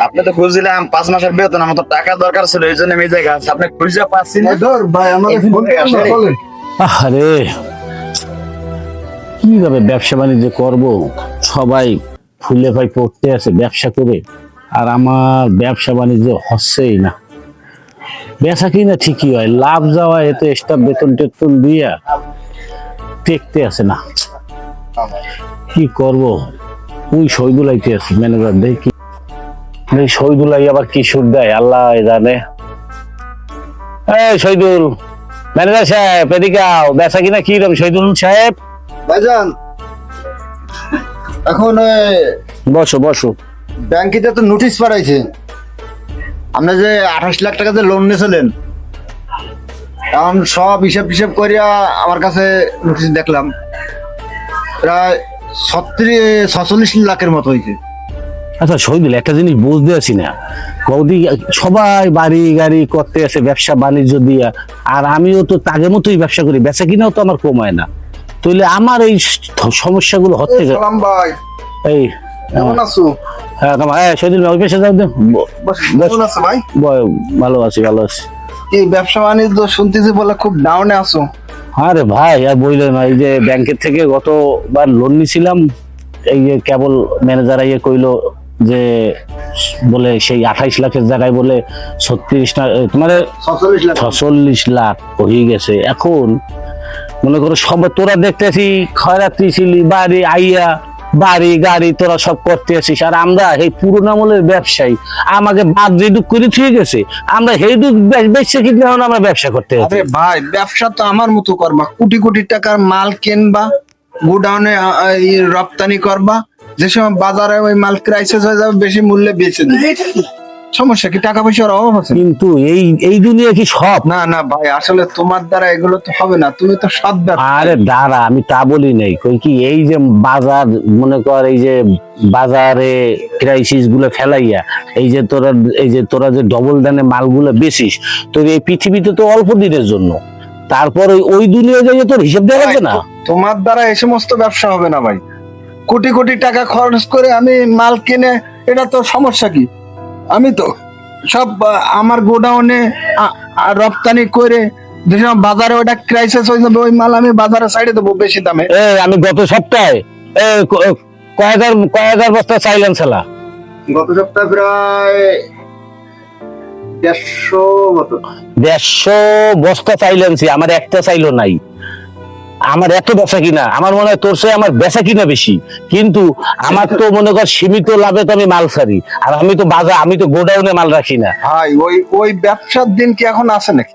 আপনি তো খুঁজছিলাম পাঁচ মাসের বেতন আমার তো টাকা দরকার ছিল এই জন্য আমি এই জায়গায় আপনি খুঁজে পাচ্ছি না? ভাই। আরে কীভাবে ব্যবসা বাণিজ্য করব? সবাই ফুলে ভাই পড়তে আছে ব্যবসা করে। আর আমার ব্যবসা বাণিজ্য হচ্ছেই না। বেচা কিনা ঠিকই হয়? লাভ যাওয়া এতে স্টাফ বেতন টেতন দিয়া দেখতে আসে না। কি করব? ওই শহীদুলাইতে আছে ম্যানেজার দেখি এই শহীদুলাই আবার কি সুর দেয়? আল্লাহ জানে। এই শহীদুল ম্যানেজার সাহেব এদিকে আও। বেচা কিনা কি রকম শহীদুল সাহেব? ভাইজান এখন বসো বসো। ব্যাংকে তো নোটিশ পাঠাইছে আপনি যে আঠাশ লাখ টাকা যে লোন নিয়েছিলেন এখন সব হিসাব হিসাব করিয়া আমার কাছে নোটিশ দেখলাম। প্রায় ছত্রিশ ছচল্লিশ লাখের মতো হয়েছে আচ্ছা শহীদুল একটা জিনিস বুঝতে আছি না। কৌদি সবাই বাড়ি গাড়ি করতে আছে ব্যবসা বাণিজ্য দিয়া। আর আমিও তো তাদের মতোই ব্যবসা করি বেচা কিনাও তো আমার কমায় না। তাহলে আমার এই সমস্যাগুলো হচ্ছে ভাই। এই কেমন আছো? হ্যাঁ হ্যাঁ শহীদুল ওই পেশে যাও দে। ব- বস, বস। কেমন আছো ভাই? ভালো আছি ভালো আছি। এই ব্যবসা বাণিজ্য শুনতেছি বলে খুব ডাউনে আছো। আরে ভাই আর বললেন না এই যে ব্যাংকের থেকে গতবার লোন নিছিলাম এই যে কেবল ম্যানেজার ইয়ে কইলো যে বলে সেই আঠাইশ লাখের জায়গায় বলে ছত্রিশ লাখ মানে তোমার ছচল্লিশ লাখ। ছচল্লিশ লাখ হয়ে গেছে। এখন মনে করো সব তোরা দেখতেছি খয়রাত্রি ছিলি বাড়ি আইয়া বাড়ি গাড়ি তোরা সব করতে আসিস। আর আমরা এই পুরোনো আমলের ব্যবসায়ী আমাকে বাদ যেটুক করে থুয়ে গেছে আমরা সেইটুক বেচে কিন্তু এখন আমরা ব্যবসা করতে আরে ভাই ব্যবসা তো আমার মতো করবা। কোটি কোটি টাকার মাল কিনবা গোডাউনে রপ্তানি করবা। যে সময় বাজারে ওই মাল ক্রাইসিস হয়ে যাবে বেশি মূল্যে বেঁচে দিবে। সমস্যা কি? টাকা পয়সার অভাব আছে? কিন্তু এই এই দুনিয়া কি সব? না না ভাই আসলে তোমার দ্বারা এগুলো তো হবে না। তুমি তো সৎ ব্যবসা আরে দাঁড়া আমি তা বলি নাই। কই কি এই যে বাজার মনে কর এই যে বাজারে ক্রাইসিসগুলো ফেলাইয়া এই যে তোরা এই যে তোরা যে ডবল দানে মালগুলো বেচিস তোর এই পৃথিবীতে তো অল্প দিনের জন্য। তারপর ওই ওই দুনিয়া যাইয়ে তোর হিসাব দেওয়া লাগবে না? তোমার দ্বারা এই সমস্ত ব্যবসা হবে না ভাই। কোটি কোটি টাকা খরচ করে আমি মাল কিনে এটা তো সমস্যা কি? আমি তো সব আমার গোডাউনে রপ্তানি করে যে বাজারে ওটা ক্রাইসিস হয়ে যাবে ওই মাল আমি বাজারে সাইডে দেবো বেশি দামে। এ আমি গত সপ্তাহে কয় হাজার কয় হাজার বস্তা চাইলেন ছেলা গত সপ্তাহে প্রায় দেড়শো দেড়শো বস্তা চাইলেনছি আমার একটা চাইলো নাই। আমার এত বেচা কিনা? আমার মনে হয় তোর চেয়ে আমার বেচা কিনা বেশি। কিন্তু আমার তো মনে কর সীমিত লাভে তো আমি মাল ছাড়ি। আর আমি তো বাজার আমি তো গোডাউনে মাল রাখি না। ভাই ওই ওই ব্যবসার দিন কি এখন আছে নাকি?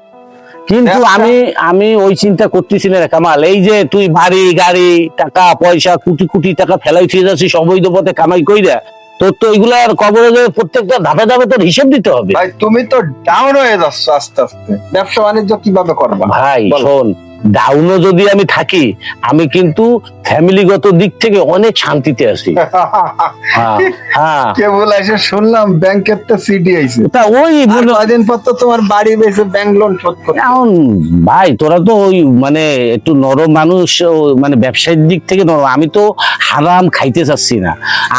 কিন্তু আমি আমি ওই চিন্তা করতেছি না কামাল। এই যে তুই বাড়ি গাড়ি টাকা পয়সা কোটি কোটি টাকা ফেলাই ফিরে যাচ্ছিস অবৈধ পথে কামাই কইরা তোর তো এগুলার কবরে যে প্রত্যেকটা ধাপে ধাপে তোর হিসেব দিতে হবে। ভাই তুমি তো ডাউন হয়ে যাচ্ছ আস্তে আস্তে। ব্যবসা বাণিজ্য কীভাবে করবা? ভাই। শোন ডাউনও যদি আমি থাকি আমি কিন্তু ফ্যামিলিগত দিক থেকে অনেক শান্তিতে আছি। হ্যাঁ হ্যাঁ। কেবল এসে শুনলাম ব্যাংকের তো সিডি আইছে। তা ওই পর তো তোমার বাড়ি বেসে ব্যাংক লোন শোধ এখন ভাই তোরা তো ওই মানে একটু নরম মানুষ মানে ব্যবসায়িক দিক থেকে নরম। আমি তো হারাম খাইতে চাচ্ছি না।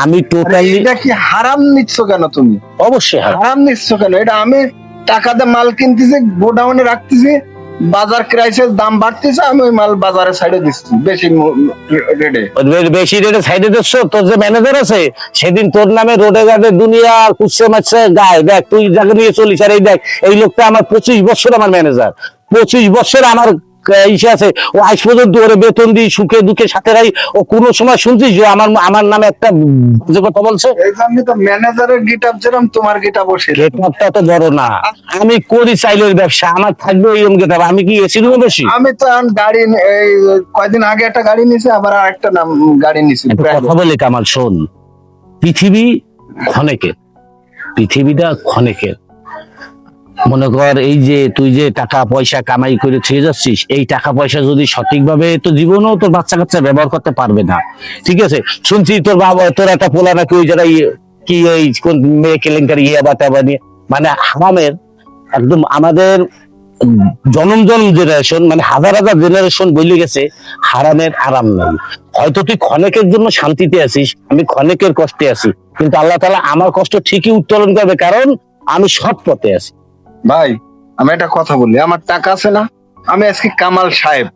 আমি টোটালি এটা কি হারাম নিচ্ছ কেন তুমি? অবশ্যই হারাম। হারাম নিচ্ছ কেন? এটা আমি টাকাতে মাল কিনতেছি গোডাউনে রাখতেছি বাজার ক্রাইসিস দাম বাড়তেছে, আমি ওই মাল বাজারে সাইডে দিচ্ছি। বেশি রেটে বেশি রেটে সাইডে দিচ্ছ? তোর যে ম্যানেজার আছে, সেদিন তোর নামে রোডে ঘাটে দুনিয়া কুচ্ছে মাছে গায়ে। দেখ, তুই যাকে নিয়ে চলিস, আর এই দেখ, এই লোকটা আমার পঁচিশ বছর আমার ম্যানেজার পঁচিশ বছর আমার ইসে আছে? ও আজ পর্যন্ত ওরে বেতন দিই সুখে দুঃখে সাথে রাই। ও কোনো সময় শুনছিস যে আমার আমার নামে একটা যে কথা বলছে? তো ম্যানেজারের গিট যেরকম তোমার বসে তো বড় না। আমি করি চাইলের ব্যবসা আমার থাকবে ওইরকম গেটআপ আমি কি এসি রুমে বসি? আমি তো গাড়ি এই কয়দিন আগে একটা গাড়ি নিছি আবার আরেকটা নাম গাড়ি নিছি। কথা বলি কামাল শোন। পৃথিবী ক্ষণেকের। পৃথিবীটা ক্ষণেকের। মনে কর এই যে তুই যে টাকা পয়সা কামাই করে ছুঁয়ে যাচ্ছিস, এই টাকা পয়সা যদি সঠিকভাবে তো জীবনেও তোর বাচ্চা কাচ্চা ব্যবহার করতে পারবে না। ঠিক আছে? শুনছি তোর বাবা, তোর একটা পোলা নাকি ওই যারা ইয়ে- কি ওই কোন মেয়ে কেলেঙ্কারি ইয়ে বা তেবা নিয়ে মানে হারামের, একদম আমাদের জনম জনম জেনারেশন মানে হাজার হাজার জেনারেশন বলে গেছে, হারামের আরাম নাই। হয়তো তুই ক্ষণেকের জন্য শান্তিতে আছিস, আমি ক্ষণেকের কষ্টে আছি, কিন্তু আল্লাহ তালা আমার কষ্ট ঠিকই উত্তোলন করবে, কারণ আমি সৎ পথে আছি। ভাই আমি একটা কথা বলি আমার টাকা আছে না? আমি আজকে কামাল সাহেব।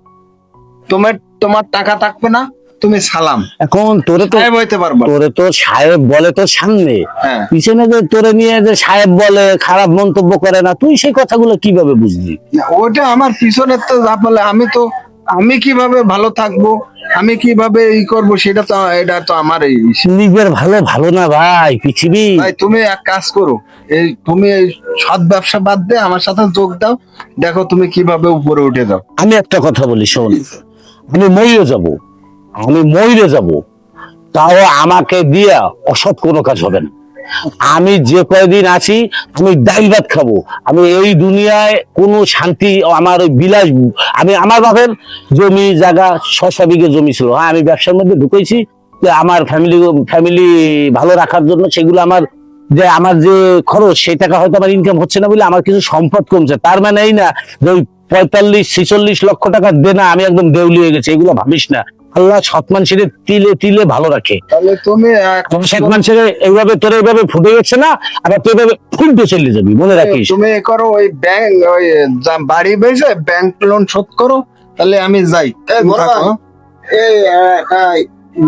তোমার তোমার টাকা থাকবে না তুমি সালাম। এখন তোরে তো সাহেব হইতে পারব। তোরে তো সাহেব বলে তোর সামনে। হ্যাঁ। পিছনে যে তোরে নিয়ে যে সাহেব বলে খারাপ মন্তব্য করে না তুই সেই কথাগুলো কীভাবে বুঝলি? ওটা আমার পিছনে তো যা বলে আমি তো আমি কীভাবে ভালো থাকব? আমি কীভাবে ই করব? সেটা তো এটা তো আমার এই নিজের ভালো ভালো না ভাই পৃথিবী। ভাই তুমি এক কাজ করো। এই তুমি এই সৎ ব্যবসা বাদ দিয়ে আমার সাথে যোগ দাও। দেখো তুমি কীভাবে উপরে উঠে যাও। আমি একটা কথা বলি শোন। আমি ময়ূরে যাব। আমি ময়ূরে যাব। তাও আমাকে দিয়া অসৎ কোনো কাজ হবে না। আমি যে কয়দিন আছি, আমি ডাইল ভাত খাব। আমি এই দুনিয়ায় কোনো শান্তি আমার ওই বিলাস আমি আমার বাপের জমি জায়গা ছশো বিঘে জমি ছিল। হ্যাঁ আমি ব্যবসার মধ্যে ঢুকেছি। আমার ফ্যামিলি ফ্যামিলি ভালো রাখার জন্য সেগুলো আমার যে আমার যে খরচ, সেই টাকা হয়তো আমার ইনকাম হচ্ছে না বলে আমার কিছু সম্পদ কমছে। তার মানে এই না যে ওই পঁয়তাল্লিশ, ছিচল্লিশ লক্ষ টাকা দেনা আমি একদম দেউলি হয়ে গেছি। এগুলো ভাবিস না। আল্লাহ সৎ মানুষের তিলে তিলে ভালো রাখে। তাহলে তুমি সৎ মানুষের এইভাবে তোর এইভাবে ফুটে গেছে না আবার তুই এইভাবে ফুলতে চলে যাবি মনে রাখিস। তুমি এ করো ওই ব্যাংক ওই বাড়ি বেঁচে ব্যাংক লোন শোধ করো তাহলে আমি যাই। এই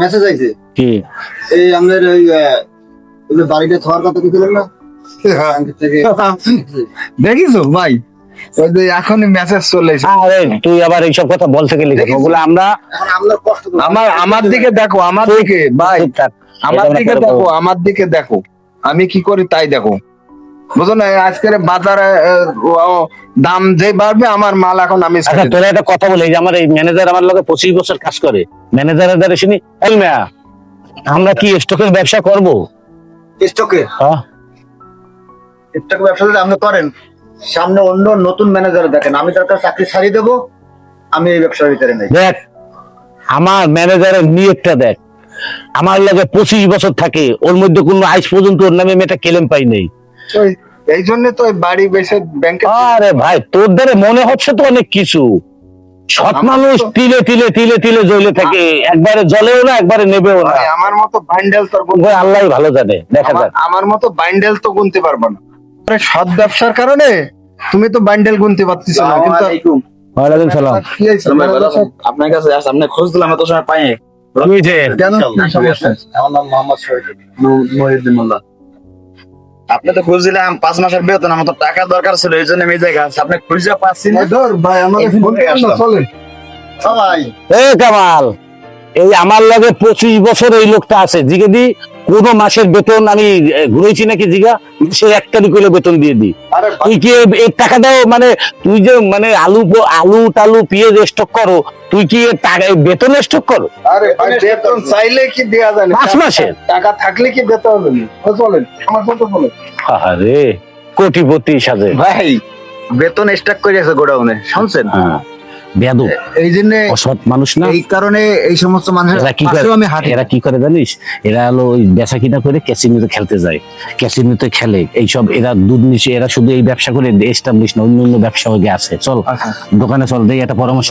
মেসেজ আইছে। কি? এই আমাদের ওই বাড়িটা থাকার কথা কি না? থেকে দেখিছো ভাই? ওই যে এখনই মেসেজ চলে আরে তুই আবার এইসব কথা বলতে গেলি ওগুলো আমরা আমরা। আমার দিকে দেখো আমার দিকে ভাই আমার দিকে দেখো আমার দিকে দেখো। আমি কি করি তাই দেখো। বুঝো না আজকের বাজারে দাম যে বাড়বে আমার মাল এখন আমি আচ্ছা। তোরা একটা কথা বলে যে আমার এই ম্যানেজার আমার লোকে পঁচিশ বছর কাজ করে। ম্যানেজারের দ্বারা শুনি আমরা কি স্টকের ব্যবসা করব? স্টকে হ্যাঁ। স্টক ব্যবসা যদি আপনি করেন সামনে অন্য নতুন ম্যানেজার দেখেন আমি তার কাছে চাকরি ছাড়িয়ে দেবো আমি এই ব্যবসার ভিতরে নেই। দেখ আমার ম্যানেজারের নিয়োগটা দেখ। আমার লগে পঁচিশ বছর থাকে ওর মধ্যে কোনো আজ পর্যন্ত ওর নামে একটা কেলেম পাই নেই। এই জন্য তো বাড়ি বেসে ব্যাংকে আরে ভাই তোর দ্বারা মনে হচ্ছে তো অনেক কিছু। সৎ মানুষ তিলে তিলে তিলে তিলে জ্বলে থাকে। একবারে জ্বলেও না একবারে নেবেও না। আমার মতো বাইন্ডেল তোর আল্লাহ ভালো জানে দেখা যাক। আমার মতো বাইন্ডেল তো গুনতে পারব না। সৎ ব্যবসার কারণে তুমি তো বাইন্ডেল গুনতে পারতিস না কিন্তু ওয়ালাইকুম সালাম। আপনার কাছে আপনি খোঁজ দিলাম এত সময় পাই বুঝছেন কেন? আমার নাম মোহাম্মদ শহীদ। মোল্লা। আপনি তো খোঁজ দিলাম পাঁচ মাসের বেতন আমার তো টাকা দরকার ছিল এই জন্য আমি আপনি খুঁজে পাচ্ছি না? ধর ভাই ফোন। চলেন সবাই। এ কামাল এই আমার লগে পঁচিশ বছর এই লোকটা আছে। জিগে দি কোন মাসের বেতন আমি ঘুরেছি নাকি জিগা? সে এক তারিখ হইলে বেতন দিয়ে দিই। তুই কি এই টাকা দাও মানে তুই যে মানে আলু আলু টালু পেঁয়াজ স্টক করো তুই কি এর বেতন স্টক করো? বেতন চাইলে কি দেয়া যায় না? পাঁচ মাসের? টাকা থাকলে কি দিতে হবে? না? ও চলেন আমার কথা বলেন আরে কোটিপতি সাজে। ভাই বেতন স্টক করে আছে গোডাউনে শুনছেন? হ্যাঁ। এই জন্য অসৎ মানুষ না? এই কারণে এই সমস্ত মানুষ এরা কি করে আমি হাঁটি। এরা কি করে জানিস? এরা হলো ওই বেচা কিনা করে ক্যাসিনোতে খেলতে যায়। ক্যাসিনোতে খেলে। এইসব এরা দুধ নিচে এরা শুধু এই ব্যবসা করে এস্টাবলিশ না অন্য অন্য ব্যবসা হয়ে আছে চল দোকানে চল দেই একটা পরামর্শ